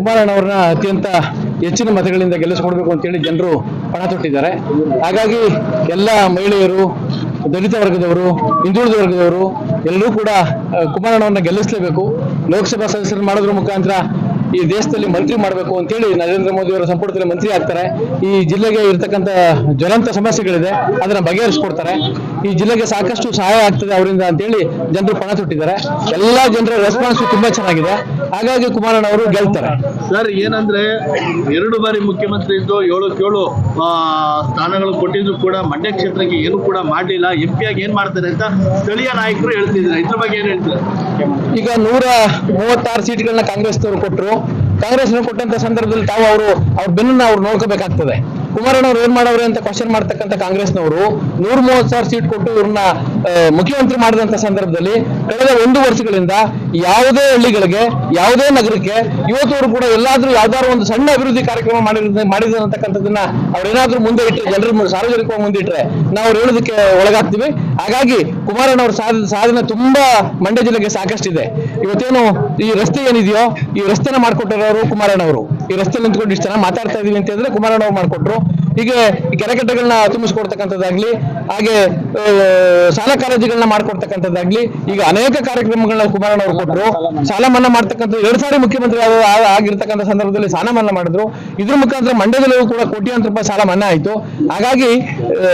ಕುಮಾರಣ್ಣವ್ರನ್ನ ಅತ್ಯಂತ ಹೆಚ್ಚಿನ ಮತಗಳಿಂದ ಗೆಲ್ಲಿಸ್ಕೊಡ್ಬೇಕು ಅಂತೇಳಿ ಜನರು ಪಣ ತೊಟ್ಟಿದ್ದಾರೆ. ಹಾಗಾಗಿ ಎಲ್ಲ ಮಹಿಳೆಯರು, ದಲಿತ ವರ್ಗದವರು, ಹಿಂದುಳಿದ ವರ್ಗದವರು ಎಲ್ಲರೂ ಕೂಡ ಕುಮಾರಣ್ಣವ್ರನ್ನ ಗೆಲ್ಲಿಸಲೇಬೇಕು. ಲೋಕಸಭಾ ಸದಸ್ಯರು ಮಾಡೋದ್ರ ಮುಖಾಂತರ ಈ ದೇಶದಲ್ಲಿ ಮಂತ್ರಿ ಮಾಡಬೇಕು ಅಂತೇಳಿ ನರೇಂದ್ರ ಮೋದಿ ಅವರ ಸಂಪುಟದಲ್ಲಿ ಮಂತ್ರಿ ಆಗ್ತಾರೆ. ಈ ಜಿಲ್ಲೆಗೆ ಇರತಕ್ಕಂತ ಜ್ವಲಂತ ಸಮಸ್ಯೆಗಳಿದೆ, ಅದನ್ನ ಬಗೆಹರಿಸ್ಕೊಡ್ತಾರೆ. ಈ ಜಿಲ್ಲೆಗೆ ಸಾಕಷ್ಟು ಸಹಾಯ ಆಗ್ತದೆ ಅವರಿಂದ ಅಂತೇಳಿ ಜನರು ಪಣ ತೊಟ್ಟಿದ್ದಾರೆ. ಎಲ್ಲಾ ಜನರ ರೆಸ್ಪಾನ್ಸ್ ತುಂಬಾ ಚೆನ್ನಾಗಿದೆ. ಹಾಗಾಗಿ ಕುಮಾರಣ್ಣ ಅವರು ಗೆಲ್ತಾರೆ. ಸರ್ ಏನಂದ್ರೆ ಎರಡು ಬಾರಿ ಮುಖ್ಯಮಂತ್ರಿ ಇದ್ದು ಏಳು ಆ, ಸ್ಥಾನಗಳು ಕೊಟ್ಟಿದ್ರು ಕೂಡ ಮಂಡ್ಯ ಕ್ಷೇತ್ರಕ್ಕೆ ಏನು ಕೂಡ ಮಾಡಲಿಲ್ಲ. ಎಂ ಪಿ ಆಗಿ ಏನ್ ಮಾಡ್ತಾರೆ ಅಂತ ಸ್ಥಳೀಯ ನಾಯಕರು ಹೇಳ್ತಿದ್ರು ಇದ್ರ ಬಗ್ಗೆ ಏನ್ ಹೇಳ್ತಾರೆ? ಈಗ ನೂರ ಮೂವತ್ತಾರು ಸೀಟ್ಗಳನ್ನ ಕಾಂಗ್ರೆಸ್ನವರು ಕೊಟ್ಟರು ಕಾಂಗ್ರೆಸ್ ಕೊಟ್ಟಂತ ಸಂದರ್ಭದಲ್ಲಿ ತಾವು ಅವರು ಅವ್ರ ಬೆನ್ನನ್ನ ಅವ್ರು ನೋಡ್ಕೋಬೇಕಾಗ್ತದೆ. ಕುಮಾರಣ್ಣವ್ರು ಏನ್ ಮಾಡವ್ರೆ ಅಂತ ಕ್ವಶನ್ ಮಾಡ್ತಕ್ಕಂಥ ಕಾಂಗ್ರೆಸ್ನವರು ನೂರ ಮೂವತ್ತಾರು ಸಾವಿರ ಸೀಟ್ ಕೊಟ್ಟು ಇವ್ರನ್ನ ಮುಖ್ಯಮಂತ್ರಿ ಮಾಡಿದಂತ ಸಂದರ್ಭದಲ್ಲಿ ಕಳೆದ ಒಂದು ವರ್ಷಗಳಿಂದ ಯಾವುದೇ ಹಳ್ಳಿಗಳಿಗೆ, ಯಾವುದೇ ನಗರಕ್ಕೆ ಇವತ್ತವರು ಕೂಡ ಎಲ್ಲಾದ್ರೂ ಯಾವ್ದಾದ್ರು ಒಂದು ಸಣ್ಣ ಅಭಿವೃದ್ಧಿ ಕಾರ್ಯಕ್ರಮ ಮಾಡಿದ ಮಾಡಿದ ಅಂತಕ್ಕಂಥದ್ದನ್ನ ಅವ್ರೇನಾದ್ರೂ ಮುಂದೆ ಇಟ್ಟರೆ ಜನರ ಸಾರ್ವಜನಿಕವಾಗಿ ಮುಂದೆ ಇಟ್ಟರೆ ನಾವು ಅವ್ರು ಹೇಳೋದಕ್ಕೆ ಒಳಗಾಗ್ತೀವಿ. ಹಾಗಾಗಿ ಕುಮಾರಣ್ಣವ್ರ ಸಾಧ ಸಾಧನೆ ತುಂಬಾ ಮಂಡ್ಯ ಜಿಲ್ಲೆಗೆ ಸಾಕಷ್ಟಿದೆ. ಇವತ್ತೇನು ಈ ರಸ್ತೆ ಏನಿದೆಯೋ, ಈ ರಸ್ತೆನ ಮಾಡ್ಕೊಟ್ಟಿರೋರು ಕುಮಾರಣ್ಣವರು ಈ ರಸ್ತೆ ನಿಂತ್ಕೊಂಡು ಇಷ್ಟು ಜನ ಮಾತಾಡ್ತಾ ಇದೀವಿ ಅಂತ ಹೇಳಿದ್ರೆ ಕುಮಾರಣ್ಣವ್ರು ಮಾಡ್ಕೊಟ್ರು. ಹೀಗೆ ಕೆರೆಕಟ್ಟೆಗಳನ್ನ ತುಂಬಿಸ್ಕೊಡ್ತಕ್ಕಂಥದ್ದಾಗ್ಲಿ ಹಾಗೆ ಶಾಲಾ ಕಾಲೇಜುಗಳನ್ನ ಮಾಡ್ಕೊಡ್ತಕ್ಕಂಥದ್ದಾಗ್ಲಿ, ಈಗ ಅನೇಕ ಕಾರ್ಯಕ್ರಮಗಳನ್ನ ಕುಮಾರಣ್ಣವ್ರು ಕೊಟ್ಟರು ಸಾಲ ಮನ್ನಾ ಮಾಡ್ತಕ್ಕಂಥ, ಎರಡ್ ಸಾರಿ ಮುಖ್ಯಮಂತ್ರಿ ಆಗಿರ್ತಕ್ಕಂಥ ಸಂದರ್ಭದಲ್ಲಿ ಸಾಲ ಮನ್ನಾ ಮಾಡಿದ್ರು. ಇದ್ರ ಮುಖಾಂತರ ಮಂಡ್ಯದಲ್ಲೂ ಕೂಡ ಕೋಟ್ಯಾಂತರ ರೂಪಾಯಿ ಸಾಲ ಮನ್ನಾ ಆಯ್ತು. ಹಾಗಾಗಿ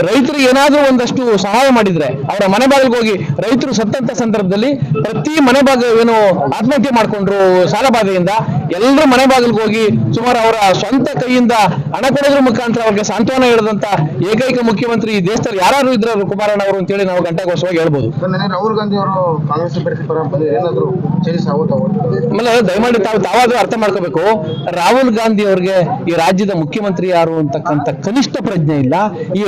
ರೈತರು ಏನಾದ್ರೂ ಒಂದಷ್ಟು ಸಹಾಯ ಮಾಡಿದ್ರೆ, ಅವರ ಮನೆ ಬಾಗಿಲಿಗೆ ಹೋಗಿ ರೈತರು ಸತ್ತಂತ ಸಂದರ್ಭದಲ್ಲಿ ಪ್ರತಿ ಮನೆ ಬಾಗ ಏನು ಆತ್ಮಹತ್ಯೆ ಮಾಡ್ಕೊಂಡ್ರು ಸಾಲ ಬಾಧೆಯಿಂದ ಎಲ್ಲರೂ ಮನೆ ಬಾಗಿಲಿಗೆ ಹೋಗಿ ಸುಮಾರು ಅವರ ಸ್ವಂತ ಕೈಯಿಂದ ಹಣ ಕೊಡೋದ್ರ ಮುಖಾಂತರ ಅವ್ರಿಗೆ ಸಾಂತ್ವನ ಹೇಳಿದಂತ ಏಕೈಕ ಮುಖ್ಯಮಂತ್ರಿ ಈ ದೇಶದಲ್ಲಿ ಯಾರು ಇದ್ರು ಅವರು ಕುಮಾರಣ್ಣ ಅವರು ಅಂತೇಳಿ ನಾವು ಗಂಟಾಘೋಷವಾಗಿ ಹೇಳ್ಬೋದು. ರಾಹುಲ್ ಗಾಂಧಿ ಅವರು ಕಾಂಗ್ರೆಸ್ ಅಭ್ಯರ್ಥಿ ಪರ ಏನಾದ್ರು ಆಮೇಲೆ ದಯಮಾಡಿ ತಾವು ತಾವಾದ್ರೂ ಅರ್ಥ ಮಾಡ್ಕೋಬೇಕು. ರಾಹುಲ್ ಗಾಂಧಿ ಅವ್ರಿಗೆ ಈ ರಾಜ್ಯದ ಮುಖ್ಯಮಂತ್ರಿ ಯಾರು ಅಂತಕ್ಕಂಥ ಕನಿಷ್ಠ ಪ್ರಜ್ಞೆ ಇಲ್ಲ. ಈ